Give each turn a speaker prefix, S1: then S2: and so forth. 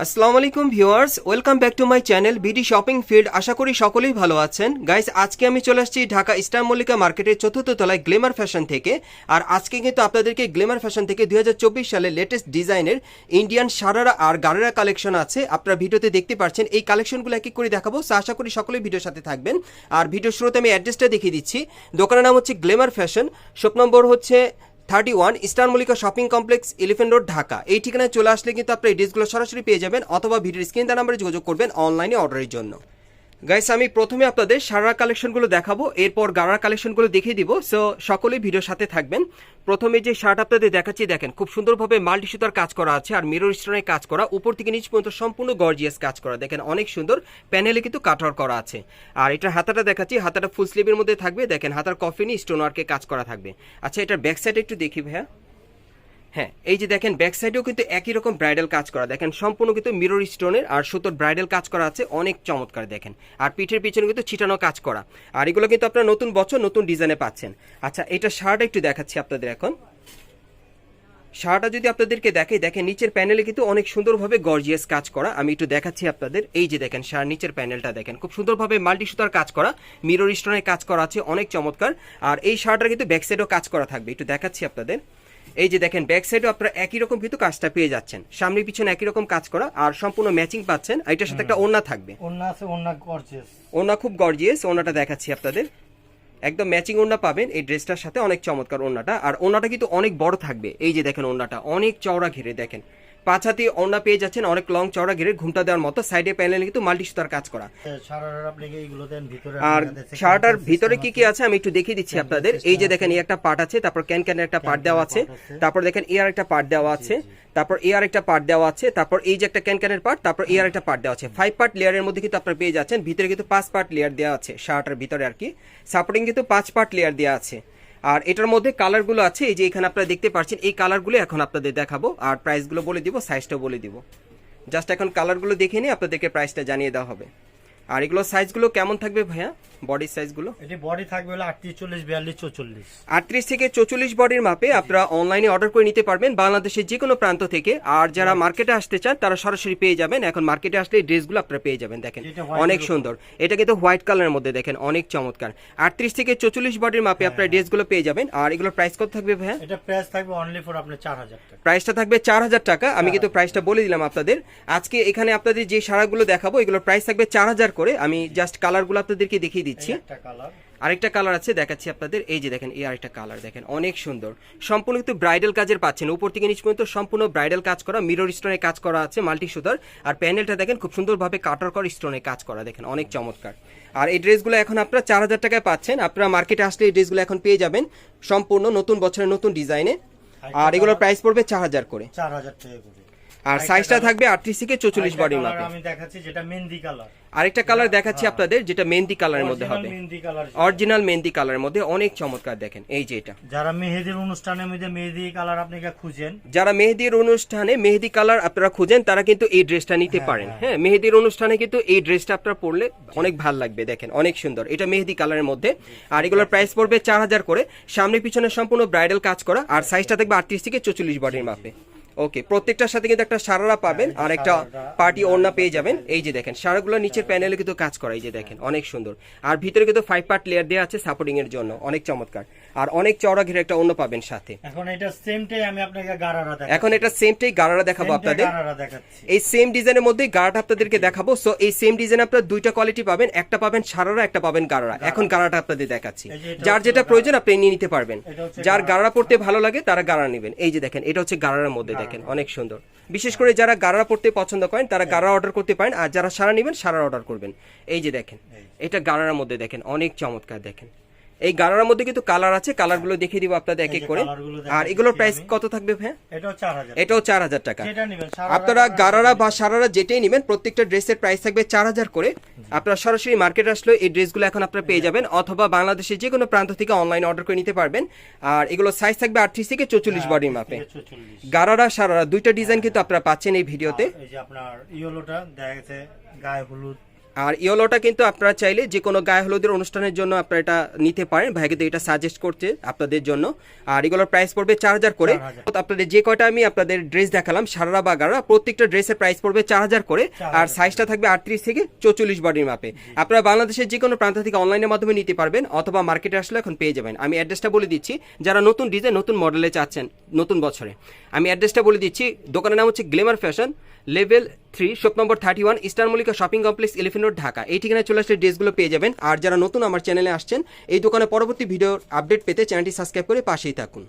S1: আসসালামু আলাইকুম viewers welcome back to my channel BD shopping field আশা করি সকলেই ভালো আছেন। গাইস আজকে আমি চলে আসছি ঢাকা ইস্টার মল্লিকা মার্কেটের চতুর্থ তলায় গ্লেমার ফ্যাশন থেকে। আর আজকে কিন্তু আপনাদেরকে গ্লেমার ফ্যাশন থেকে দুই হাজার চব্বিশ সালে লেটেস্ট ডিজাইনের ইন্ডিয়ান সারারা আর গারেরা কালেকশন আছে। আপনারা ভিডিওতে দেখতে পাচ্ছেন এই কালেকশনগুলো এক এক করে দেখাবো। So, আশা করি সকলেই ভিডিওর সাথে থাকবেন। আর ভিডিওর শুরুতে আমি অ্যাড্রেসটা দেখিয়ে দিচ্ছি। দোকানের নাম হচ্ছে গ্লেমার ফ্যাশন। শপ নম্বর হচ্ছে thirty one Eastern Mallika shopping complex, Elephant Road, Dhaka. এই ঠিকানায় চলে আসলে কিন্তু আপনি এই ড্রেসগুলো সরাসরি পেয়ে যাবেন অথবা ভিডিওর স্ক্রিন নাম্বারে যোগাযোগ করবেন অনলাইনে অর্ডারের জন্য। গাইস আমি প্রথমে আপনাদের সারা কালেকশনগুলো দেখাবো, এরপর গাড়ার কালেকশনগুলো দেখিয়ে দিব সো সকলেই ভিডিওর সাথে থাকবেন। প্রথমে যে শার্ট আপনাদের দেখাচ্ছি, দেখেন, খুব সুন্দরভাবে মাল্টি সুতার কাজ করা আছে আর মিরর স্টোনের কাজ করা, উপর থেকে নিচ পর্যন্ত সম্পূর্ণ গর্জিয়াস কাজ করা, দেখেন, অনেক সুন্দর। প্যানেলে কিন্তু কাটার করা আছে। আর এটা হাতাটা দেখাচ্ছি, হাতাটা ফুল স্লিভের মধ্যে থাকবে, দেখেন, হাতার কফিনি স্টোন ওয়ার্কে কাজ করা থাকবে। আচ্ছা এটার ব্যাক সাইড একটু দেখি ভাইয়া। হ্যাঁ এই যে দেখেন ব্যাক সাইডেও কিন্তু একই রকম ব্রাইডাল কাজ করা। দেখেন, সম্পূর্ণ কিন্তু মিরর স্টোনের আর সুতোর ব্রাইডাল কাজ করা আছে, অনেক চমৎকার দেখেন। আর পিঠের পিছনে কিন্তু ছিটানো কাজ করা। আর এগুলো কিন্তু আপনারা নতুন বছর নতুন ডিজাইনে পাচ্ছেন। আচ্ছা এটা শার্ট একটু দেখাচ্ছি আপনাদের এখন। শার্টটা যদি আপনাদেরকে দেখে দেখেন, নিচের প্যানেলে কিন্তু অনেক সুন্দরভাবে গর্জিয়াস কাজ করা। আমি একটু দেখাচ্ছি আপনাদের। এই যে দেখেন, শার্ট নিচের প্যানেলটা দেখেন, খুব সুন্দরভাবে মাল্টি সুতার কাজ করা। মিরর স্টোনের কাজ করা আছে, অনেক চমৎকার। আর এই শার্টটার কিন্তু ব্যাক সাইডেও কাজ করা থাকবে। একটু দেখাচ্ছি আপনাদের। এই যে দেখেন ব্যাক সাইডও আপনারা একই রকম কিন্তু কাজটা পেয়ে যাচ্ছেন। সামনে পিছনে একই রকম কাজ করা আর সম্পূর্ণ ম্যাচিং পাচ্ছেন। আর এটার সাথে একটা ওড়না থাকবে।
S2: ওন্না আছে ওন্না গর্জিয়াস
S1: ওড়না খুব গর্জিয়াস ওন্নাটা দেখাচ্ছি আপনাদের। একদম ম্যাচিং ওড়না পাবেন এই ড্রেসটার সাথে অনেক চমৎকার ওড়নাটা। আর ওড়নাটা কিন্তু অনেক বড় থাকবে। এই যে দেখেন ওড়নাটা অনেক চওড়া ঘিরে দেখেন। পাঁচ হাতি ওড়না পেয়ে যাচ্ছেন অনেক লং চওড়া ঘিরে ঘুমটা দেওয়ার মতো। সাইডে প্যানেলে কিন্তু মাল্টি সুতার কাজ করা। আর শার্টার ভিতরে কি। কি আছে আমি একটু দেখিয়ে দিচ্ছি আপনাদের। এই যে দেখেন এই একটা পার্ট আছে তারপর ক্যান ক্যানের একটা পার্ট দেওয়া আছে তারপর দেখেন এয়ার একটা পার্ট দেওয়া আছে তারপর এয়ার একটা পার্ট দেওয়া আছে তারপর এই যে একটা ক্যান ক্যানের পার্ট তারপর এয়ার একটা পার্ট দেওয়া আছে। ফাইভ পার্ট লেয়ারের মধ্যে কিন্তু আপনারা পেয়ে যাচ্ছেন ভিতরে কিন্তু পাঁচ পার্ট লেয়ার দেওয়া আছে শার্টার ভিতরে আর কি। সাপোর্টিং কিন্তু পাঁচ পার্ট লেয়ার দেওয়া আছে। আর এটার মধ্যে কালারগুলো আছে, এই যে এখানে আপনারা দেখতে পাচ্ছেন এই কালারগুলো এখন আপনাদের দেখাবো, আর প্রাইসগুলো বলে দিব সাইজটাও বলে দিব। জাস্ট এখন কালারগুলো দেখে নিয়ে আপনাদেরকে প্রাইসটা জানিয়ে দেওয়া হবে। আর এগুলো সাইজগুলো কেমন থাকবে ভাইয়া? বডির সাইজগুলো
S2: এটি বডি থাকবে হলো আটত্রিশ চল্লিশ বিয়াল্লিশ চৌচল্লিশ।
S1: আটত্রিশ থেকে চৌচল্লিশ বডির মাপে আপনারা অনলাইনে অর্ডার করে নিতে পারবেন বাংলাদেশের যে কোনো প্রান্ত থেকে। আর যারা মার্কেটে আসতে চান তারা সরাসরি পেয়ে যাবেন। এখন মার্কেটে আসলে এই ড্রেসগুলো আপনারা পেয়ে যাবেন দেখেন। অনেক সুন্দর। এটা কিন্তু হোয়াইট কালারের মধ্যে দেখেন অনেক চমৎকার। আটত্রিশ থেকে চৌচল্লিশ বডির মাপে আপনারা ড্রেসগুলো পেয়ে যাবেন। আর এগুলোর প্রাইস কত থাকবে ভাইয়া?
S2: এটা প্রাইস থাকবে অনলি ফর আপনার চার হাজার টাকা।
S1: প্রাইসটা থাকবে চার হাজার টাকা। আমি কিন্তু প্রাইসটা বলে দিলাম আপনাদের। আজকে এখানে আপনাদের যে সারাগুলো দেখাবো এগুলোর প্রাইস থাকবে চার হাজার করে আমি জাস্ট কালারগুলো আপনাদেরকে দেখিয়ে দিচ্ছি। আরেকটা কালার আছে দেখাচ্ছি আপনাদের। এই যে দেখেন এই আরেকটা কালার দেখেন অনেক সুন্দর। সম্পূর্ণ কিন্তু ব্রাইডাল কাজের পাচ্ছেন। উপর থেকে নিচ পর্যন্ত সম্পূর্ণ ব্রাইডাল কাজ করা মিরর স্টোনে কাজ করা আছে মাল্টি সুতার। আর প্যানেলটা দেখেন খুব সুন্দরভাবে কাটার কর স্টোনে কাজ করা দেখেন অনেক চমৎকার। আর এই ড্রেসগুলো এখন আপনারা চার হাজার টাকায় পাচ্ছেন। আপনারা মার্কেটে আসলে এই ড্রেসগুলো এখন পেয়ে যাবেন সম্পূর্ণ নতুন বছরের নতুন ডিজাইনে আর এগুলোর প্রাইস পড়বে চার হাজার করে।
S2: চার হাজার টাকা করে।
S1: আর সাইজটা থাকবে আটত্রিশ থেকে চৌচল্লিশ
S2: colour
S1: মাপে
S2: আমি দেখাচ্ছি যেটা মেহেন্দি কালার
S1: আরেকটা কালার দেখাচ্ছি আপনাদের যেটা মেহেন্দি কালারের মধ্যে হবে। অরিজিনাল মেহেন্দি কালারের মধ্যে অনেক চমৎকার দেখেন এই যে এটা।
S2: যারা মেহেদির অনুষ্ঠানের মধ্যে মেহেদি কালার আপনি কে খুঁজেন?
S1: যারা মেহেদির অনুষ্ঠানে মেহেদি কালার আপনারা খুঁজেন তারা কিন্তু এই ড্রেসটা নিতে পারেন। হ্যাঁ। মেহেদির অনুষ্ঠানে কিন্তু এই ড্রেসটা আপনারা পরলে অনেক ভালো লাগবে দেখেন অনেক সুন্দর। এটা মেহেদি কালারের মধ্যে। আর এগুলোর প্রাইস পড়বে চার হাজার করে। সামনে পিছনে সম্পূর্ণ ব্রাইডাল কাজ করা। আর সাইজটা থাকবে আটত্রিশ থেকে চল্লিশ বডির মাপে। ওকে প্রত্যেকটার সাথে কিন্তু একটা সারারা পাবেন আর একটা পার্টি ওড়না পেয়ে যাবেন। এই যে দেখেন সারাগুলো নিচের প্যানেলে কিন্তু কাজ করা এই যে দেখেন অনেক সুন্দর। আর ভিতরে কিন্তু ফাইভ পার্ট লেয়ার দেওয়া আছে সাপোর্টিং এর জন্য অনেক চমৎকার। আর অনেক চওড়া ঘিরে একটা অন্য পাবেন সাথে।
S2: এখন এটা সেমটাই আমি আপনাকে গারারা দেখাচ্ছি।
S1: এখন এটা সেমটাই গাড়ারা দেখাবো আপনাদের।
S2: গারারা দেখাচ্ছি।
S1: এই সেম ডিজাইনের মধ্যে গাড়াটা আপনাদেরকে দেখাবো। সো এই সেম ডিজাইন আপনারা দুইটা কোয়ালিটি পাবেন একটা পাবেন সারারা একটা পাবেন গাড়ারা এখন গাড়াটা আপনাদের দেখাচ্ছি। যার যেটা প্রয়োজন আপনি নিয়ে নিতে পারবেন। যার
S2: গাড়া।
S1: গাড়া পড়তে ভালো লাগে তারা গাড়া নেবেন। এই যে দেখেন এটা হচ্ছে গাড়ার মধ্যে দেখেন অনেক সুন্দর। বিশেষ করে যারা গাড়া পড়তে পছন্দ করেন তারা গাড়া অর্ডার করতে পারেন আর যারা সারা নেবেন সারা অর্ডার করবেন। এই যে দেখেন এটা গাড়ার মধ্যে দেখেন অনেক চমৎকার দেখেন। এই গাড়ার মধ্যে কিন্তু কালার আছে কালারগুলো দেখিয়ে দিব আপনাদের এক এক করে। আর এগুলোর প্রাইস কত থাকবে ভাই
S2: এটাও চার হাজার।
S1: টাকা।
S2: যেটা নেবেন সারারা
S1: আপনারা
S2: গারারা
S1: গারারা বা সারারা যেটাই নেবেন প্রত্যেকটা ড্রেসের প্রাইস থাকবে চার হাজার করে। আপনারা সরাসরি মার্কেট আসলে এই ড্রেসগুলো এখন আপনারা পেয়ে যাবেন অথবা বাংলাদেশের যে কোনো প্রান্ত থেকে অনলাইন অর্ডার করে নিতে পারবেন। আর এগুলো সাইজ থাকবে আটত্রিশ থেকে চৌচল্লিশ বডির মাপে
S2: থেকে 44
S1: গারারা সারারা দুইটা ডিজাইন কিন্তু আপনারা পাচ্ছেন এই ভিডিওতে।
S2: এই যে আপনার ইয়েলোটা দেখা গেছে গায়ে হলুদ
S1: আর ইয়েলোটা কিন্তু আপনারা চাইলে যে কোনো গায়ে হলুদের অনুষ্ঠানের জন্য আপনারা এটা নিতে পারেন। ভাই কিন্তু এটা সাজেস্ট করছে আপনাদের জন্য। আর এগুলোর প্রাইস পড়বে চার হাজার করে। আপনাদের যে কয়টা আমি আপনাদের ড্রেস দেখালাম সারারা বা গারা প্রত্যেকটা ড্রেসের প্রাইস পড়বে চার হাজার করে। আর সাইজটা থাকবে আটত্রিশ থেকে চৌচল্লিশ বডির মাপে আপনারা বাংলাদেশের যে কোনো প্রান্ত থেকে অনলাইনের মাধ্যমে নিতে পারবেন অথবা মার্কেটে আসলে এখন পেয়ে যাবেন। আমি অ্যাড্রেসটা বলে দিচ্ছি যারা নতুন ডিজাইন নতুন মডেলে চাচ্ছেন নতুন বছরে। আমি অ্যাড্রেসটা বলে দিচ্ছি দোকানের নাম হচ্ছে glamour fashion level three shop number thirty one Eastern Mallika shopping complex eleven road, Dhaka. এই ঠিকানায় চলে আসলে ড্রেসগুলো পেয়ে যাবেন। আর যারা নতুন আমার চ্যানেলে আসছেন, এই দোকানে পরবর্তী ভিডিওর আপডেট পেতে চ্যানেলটি সাবস্ক্রাইব করে পাশেই থাকুন।